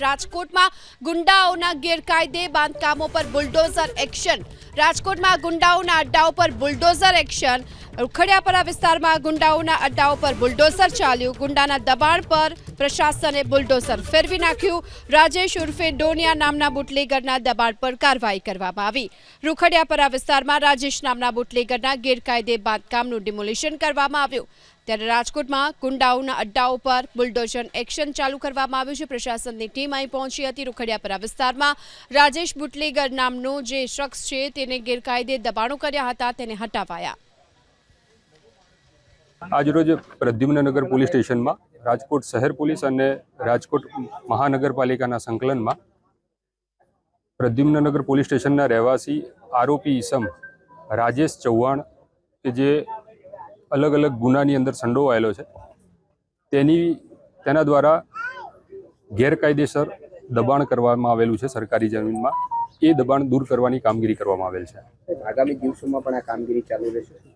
રાજકોટમાં ગુંડાઓના ગેરકાયદે બાંધકામો પર બુલડોઝર એક્શન. રાજકોટમાં ગુંડાઓના અડ્ડાઓ પર બુલડોઝર એક્શન. ઉખડિયાપરા વિસ્તારમાં ગુંડાઓના અડ્ડાઓ પર બુલડોઝર ચાલ્યું. ગુંડાના દબાણ પર પ્રશાસને બુલડોઝર ફેરવી નાખ્યું. રાજેશ ઉર્ફે ડોનિયા નામના બુટલેગરના દબાણ પર કાર્યવાહી કરવામાં આવી. રૂખડિયાપરા વિસ્તારમાં રાજેશ નામના બુટલેગરના ગેરકાયદે બાંધકામનું ડિમોલિશન કરવામાં આવ્યું. ત્યારે રાજકોટમાં કુંડાઓના અડ્ડા ઉપર બુલડોઝર એક્શન ચાલુ કરવામાં આવ્યું છે. પ્રશાસનની ટીમ અહીં પહોંચી હતી રૂખડિયાપરા વિસ્તારમાં. રાજેશ બુટલેગર નામનો જે શખ્સ છે, તેને ગેરકાયદે દબાણો કર્યા હતા, તેને હટાવાયા. આજરોજ પ્રદ્યુમ્નનગર પોલીસ સ્ટેશનમાં, રાજકોટ શહેર પોલીસ અને રાજકોટ મહાનગરપાલિકાના સંકલનમાં પ્રદ્યુમ્નનગર પોલીસ સ્ટેશનના રહેવાસી આરોપી ઈસમ રાજેશ ચૌહાણ, કે જે અલગ અલગ ગુનાની અંદર સંડોવાયેલો છે. તેની, તેના દ્વારા ગેરકાયદેસર દબાણ કરવામાં આવેલું છે સરકારી જમીનમાં. એ દબાણ દૂર કરવાની કામગીરી કરવામાં આવેલ છે. આગામી દિવસોમાં પણ આ કામગીરી ચાલુ રહેશે?